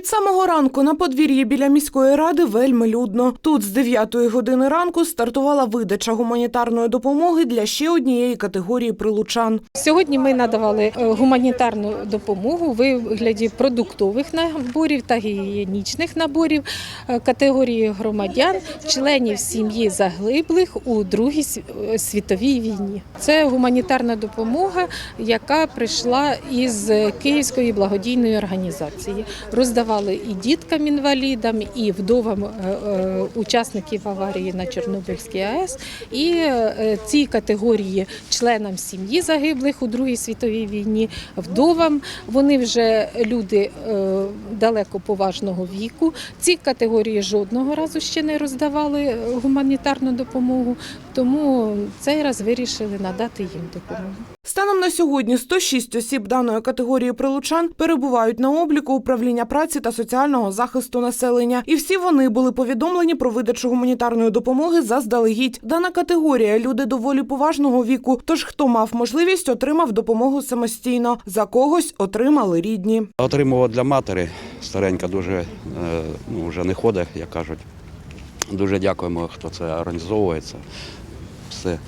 Від самого ранку на подвір'ї біля міської ради вельми людно. Тут з 9 години ранку стартувала видача гуманітарної допомоги для ще однієї категорії прилучан. Сьогодні ми надавали е, гуманітарну допомогу у вигляді продуктових наборів та гігієнічних наборів е, категорії громадян, членів сім'ї заглиблих у Другій е, світовій війні. Це гуманітарна допомога, яка прийшла із Київської благодійної організації. Роздавали і діткам-інвалідам, і вдовам е, е, учасників аварії на Чорнобильській АЕС. І е, ці категорії членам сім'ї загиблих у Другій світовій війні, вдовам. Вони вже люди далеко поважного віку. Ці категорії жодного разу ще не роздавали гуманітарну допомогу, тому цей раз вирішили надати їм допомогу. Станом на сьогодні 106 осіб даної категорії прилучан перебувають на обліку управління праці та соціального захисту населення, і всі вони були повідомлені про видачу гуманітарної допомоги заздалегідь. Дана категорія люди доволі поважного віку. Тож хто мав можливість, отримав допомогу самостійно. За когось отримали рідні. Отримував для матері, старенька дуже е, ну, вже не ходить, як кажуть. Дуже дякуємо, хто це організовується. Все,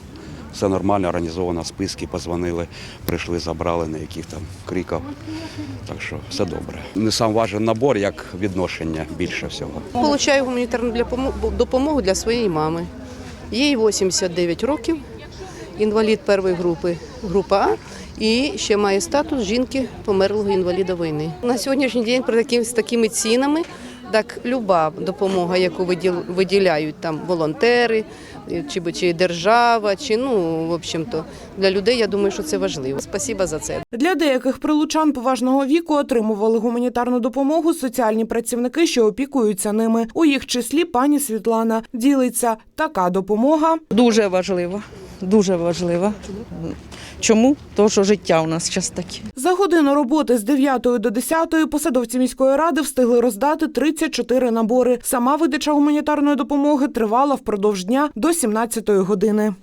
все нормально, організовано, списки, позвонили, прийшли, забрали, ніяких там криків. Так що все добре. Не сам важен набор, як відношення більше всього. Получаю гуманітарну допомогу для своєї мами. Їй 89 років, інвалід першої групи, група А, і ще має статус жінки померлого інваліда війни. На сьогоднішній день при таким, з такими цінами, так люба допомога, яку виділ- виділяють там волонтери, чи, чи держава, чи ну, в общем-то, для людей, я думаю, що це важливо. Спасіба за це. Для деяких прилучан поважного віку отримували гуманітарну допомогу соціальні працівники, що опікуються ними. У їх числі пані Світлана ділиться така допомога Дуже важливо. Дуже важлива. Чому? Тому що життя у нас зараз таке. За годину роботи з 9 до 10 посадовці міської ради встигли роздати 34 набори. Сама видача гуманітарної допомоги тривала впродовж дня до 17 години.